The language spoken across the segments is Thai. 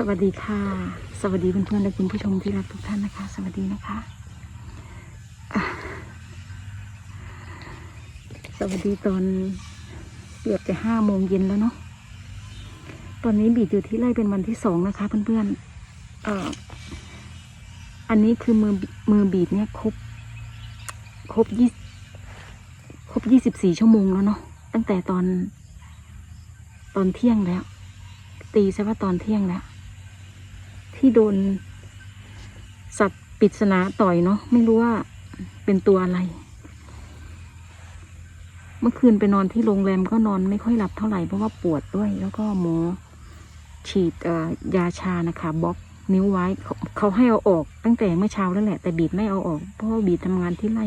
สวัสดีค่ะ สวัสดีเพื่อนๆและคุณผู้ชมที่รักทุกท่านนะคะ สวัสดีนะคะ สวัสดีตอนเกือบจะห้าโมงเย็นแล้วเนาะตอนนี้บีดอยู่ที่ไร่เป็นวันที่สองนะคะ เพื่อนๆเอ่ออันนี้คือมือมือบีดเนี่ยครบครบยี่ครบยี่สิบสี่ชั่วโมงแล้วเนาะตั้งแต่ตอน ตอนเที่ยงแล้ว ตีซะว่าตอนเที่ยงแล้ว ที่โดน สัตว์ปริศนาต่อยเนาะไม่รู้ว่าเป็นตัวอะไร เมื่อคืนไปนอนที่โรงแรมก็นอนไม่ค่อยหลับเท่าไหร่เพราะว่าปวดด้วย แล้วก็หมอฉีดยาชานะคะบล็อกนิ้วไว้เขาให้เอาออก ตั้งแต่เมื่อเช้าแล้วแหละ แต่บีดไม่เอาออกเพราะว่าบีดทำงานที่ไร่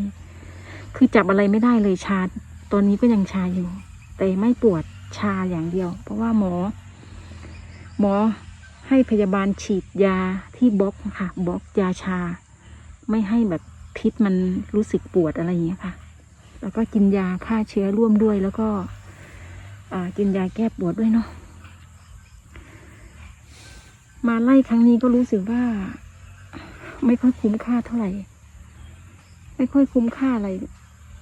คือจับอะไรไม่ได้เลยชาตอนนี้ก็ยังชาอยู่ แต่ไม่ปวดชาอย่างเดียว เพราะว่าหมอ หมอ ให้พยาบาลฉีดยาที่บล็อกนะคะบล็อกยาชา ไม่ให้แบบพิษมันรู้สึกปวดอะไรอย่างเงี้ยค่ะ แล้วก็กินยาฆ่าเชื้อร่วมด้วยแล้วก็กินยาแก้ปวดด้วยเนาะมาไล่ครั้งนี้ก็รู้สึกว่า ไม่ค่อยคุ้มค่าเท่าไหร่ ไม่ค่อยคุ้มค่าอะไร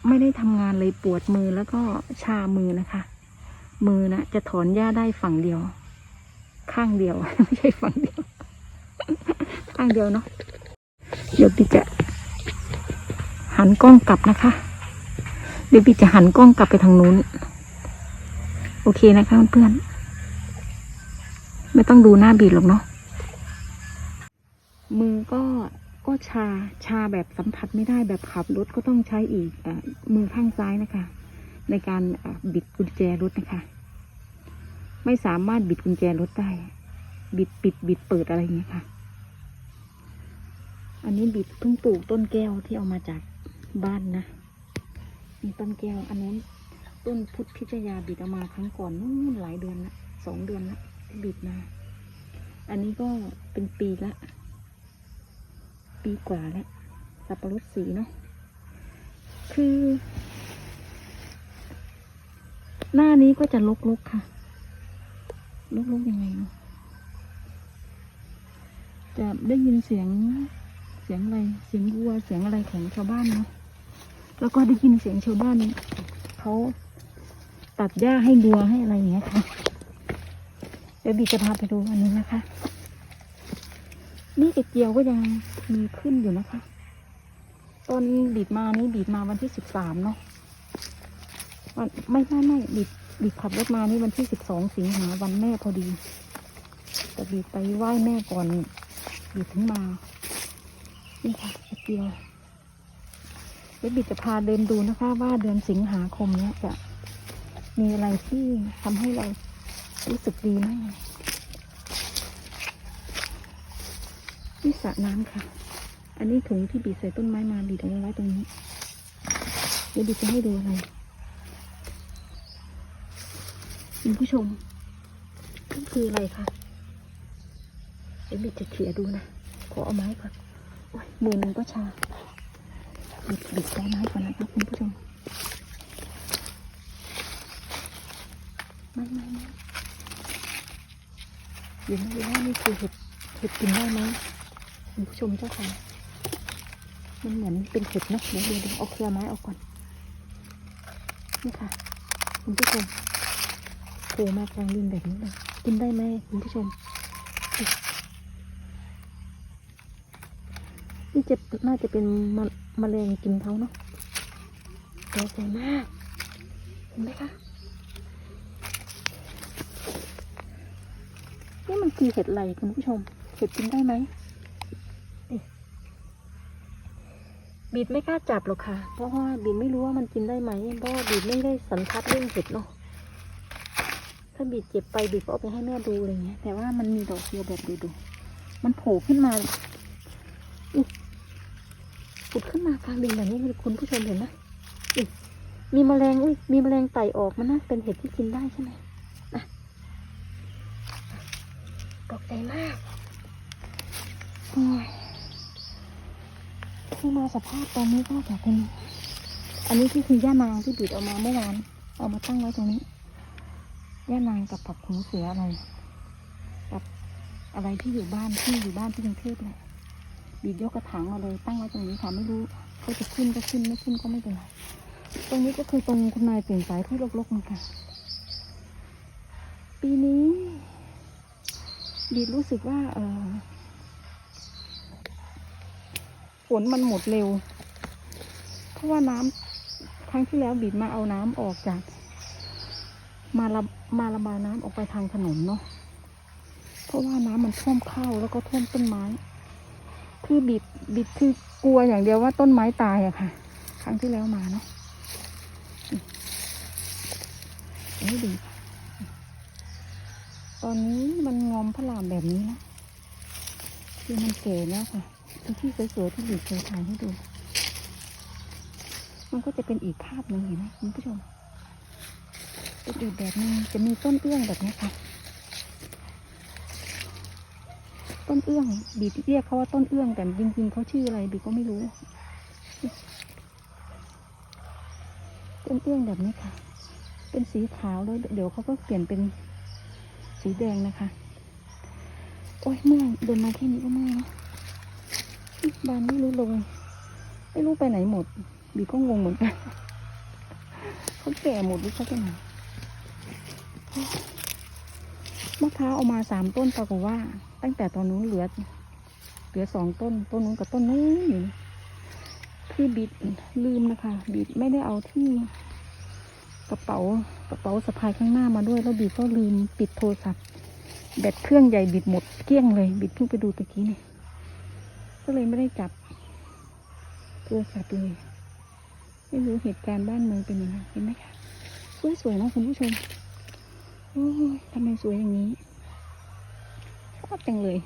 ไม่ได้ทำงานเลยปวดมือแล้วก็ชามือนะคะ มือนะจะถอนหญ้าได้ฝั่งเดียว ข้างเดียว ไม่ใช่ฝั่งเดียว ข้างเดียวเนาะเดี๋ยวพี่จะหันกล้องกลับนะคะ เดี๋ยวพี่จะหันกล้องกลับไปทางนู้น โอเคนะคะเพื่อนๆไม่ต้องดูหน้าบีดหรอกเนาะมือก็ก็ชาชาแบบสัมผัสไม่ได้แบบขับรถก็ต้องใช้อีกอมือข้างซ้ายนะคะ ในการบิดกุญแจรถนะคะ ไม่สามารถบิดกุญแจรถได้ บิดปิดบิดเปิดอะไรอย่างเงี้ยค่ะ อันนี้บิดเพิ่งปลูกต้นแก้วที่เอามาจากบ้านนะมีต้นแก้ว อันนั้นต้นพุทธพิจยาบิดเอามาครั้งก่อนนู่นหลายเดือนละสองเดือนละที่บิดมา อันนี้ก็เป็นปีละ ปีกว่าแล้วสับปะรดสีเนาะคือ หน้านี้ก็จะลกๆค่ะ ลูกๆยังไง จะได้ยินเสียงเสียงอะไร เสียงวัว เสียงอะไรของชาวบ้านเนาะ แล้วก็ได้ยินเสียงชาวบ้านเขาตัดหญ้าให้วัวให้อะไรอย่างเงี้ยค่ะ เดี๋ยวบีจะพาไปดูอันนี้นะคะ นี่กระเจียวก็ยังมีขึ้นอยู่นะคะตอนบีดมานี่บีดมาวันที่สิบสามเนาะไม่ไม่ไม่บีด บีดขับรถมานี่วันที่สิบสองสิงหาวันแม่พอดี แต่บีดไปไหว้แม่ก่อนบีดถึงมา นี่ค่ะกระเจียวเดี๋ยวบีดจะพาเดินดูนะคะ ว่าเดือนสิงหาคมเนี้ยจะมีอะไรที่ทำให้เรารู้สึกดีมากนี่สระน้ำค่ะ อันนี้ถุงที่บีใส่ต้นไม้มาบีเอาไว้ตรงนี้ เดี๋ยวบีจะให้ดูอะไร คุณผู้ชมนี่คืออะไรคะเดี๋ยวบีจะเขี่ยดูนะ ขอเอาไม้ก่อนมือหนึ่งก็ชาบีบบีบใช้ไม้ก่อนนะคะคุณผู้ชมไม่ไม่ไม่เดี๋ยวไม่รู้นี่คือเห็ดเห็ดกินได้ไหมคุณผู้ชมเจ้าค่ะมันเหมือนเป็นเห็ดเนะเดี๋ยวเดี๋ยวเดี๋ยวเอาเครือไม้ออกก่อนนี่ค่ะ คุณผู้ชม โผล่มากลางดินแบบนี้เลยกินได้ไหมคุณผู้ชม นี่จะน่าจะเป็นมะมะเร็งกินเขาเนาะตัวใหญ่มาก เห็นไหมคะ นี่มันคือเห็ดอะไรคุณผู้ชม เห็ดกินได้ไหมบีดไม่กล้าจับหรอกค่ะ เพราะว่าบีดไม่รู้ว่ามันกินได้ไหม เพราะบีดไม่ได้สันทัดเรื่องเห็ดเนาะ ถ้าบีดเจ็บไปบีดก็เอาไปให้แม่ดูอะไรเงี้ย แต่ว่ามันมีดอกเดียวแบบดูดูมันโผล่ขึ้นมาอุ๊ยผุดขึ้นมากลางดินแบบนี้คุณผู้ชมเห็นไหมอุ๊ยมีแมลงอุ้ยมีแมลงไต่ออกมันนะเป็นเห็ดที่กินได้ใช่ไหมอะตกใจมากโอ้ยที่มาสภาพตอนนี้ก็จะเป็น อันนี้ที่คือย่านางที่บิดออกมาเมื่อวาน เอามาตั้งไว้ตรงนี้ ย่านางกับผักหูเสืออะไร กับอะไรที่อยู่บ้านที่อยู่บ้านที่กรุงเทพแหละบีบยกกระถางมาเลยตั้งไว้ตรงนี้ค่ะไม่รู้เขาจะขึ้นก็ขึ้นไม่ขึ้นก็ไม่เป็นไรตรงนี้ก็คือตรงคุณนายเปลี่ยนสายที่รกๆนะคะปีนี้บีบรู้สึกว่าเออฝนมันหมดเร็ว เพราะว่าน้ำครั้งที่แล้วบีบมาเอาน้ำออกจาก มาระมาระบายน้ำออกไปทางถนนเนาะเพราะว่าน้ำมันท่วมเข้าแล้วก็ท่วมต้นไม้คือบิดบิดคือกลัวอย่างเดียวว่าต้นไม้ตายอะค่ะ ครั้งที่แล้วมาเนาะเอ้ดีตอนนี้มันงอมพระรามแบบนี้นะคือมันเก๋แล้วค่ะคือที่สวยๆที่บีบเคยถ่ายให้ดู มันก็จะเป็นอีกภาพหนึ่งเห็นไหมคุณผู้ชม เป็นอีแบบนึงจะมีต้นเอื้องแบบนี้ค่ะ ต้นเอื้อง บีเรียกเขาว่าต้นเอื้องแต่จริงๆเขาชื่ออะไรบีก็ไม่รู้ ต้นเอื้องแบบนี้ค่ะ เป็นสีขาวแล้วเดี๋ยวเขาก็เปลี่ยนเป็นสีแดงนะคะ โอ้ยเมื่อยเดินมาแค่นี้ก็เมื่อยเนาะบานไม่รู้ลง ไม่รู้ไปไหนหมด บีก็งงเหมือนกันเขาแก่หมดหรือเขาไปไหน มะพร้าวเอามาสามต้นปรากฏว่า ตั้งแต่ตอนนู้นเหลือ เหลือสองต้น ต้นนู้นกับต้นนู้นอยู่ที่บิดลืมนะคะ บิดไม่ได้เอาที่กระเป๋ากระเป๋าสะพายข้างหน้ามาด้วยแล้วบิดก็ลืมปิดโทรศัพท์แบตเครื่องใหญ่บิดหมดเกลี้ยงเลย บิดเพิ่งไปดูตะกี้นี่ก็เลยไม่ได้จับโทรศัพท์เลยไม่รู้เหตุการณ์บ้านเมืองเป็นยังไงเห็นไหมคะสวยๆนะคุณผู้ชม ทำไมสวยอย่างนี้ชอบจังเลย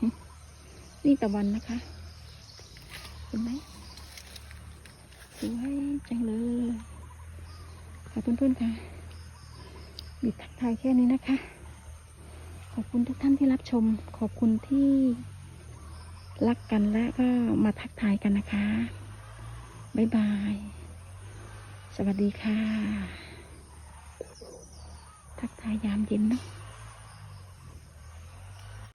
นี่ตะวันนะคะ เห็นไหมสวยจังเลยค่ะเพื่อนๆค่ะบิดทักทายแค่นี้นะคะ ขอบคุณทุกท่านที่รับชม ขอบคุณที่รักกันและก็มาทักทายกันนะคะ บ๊ายบาย สวัสดีค่ะ ทักทายยามเย็นเนาะ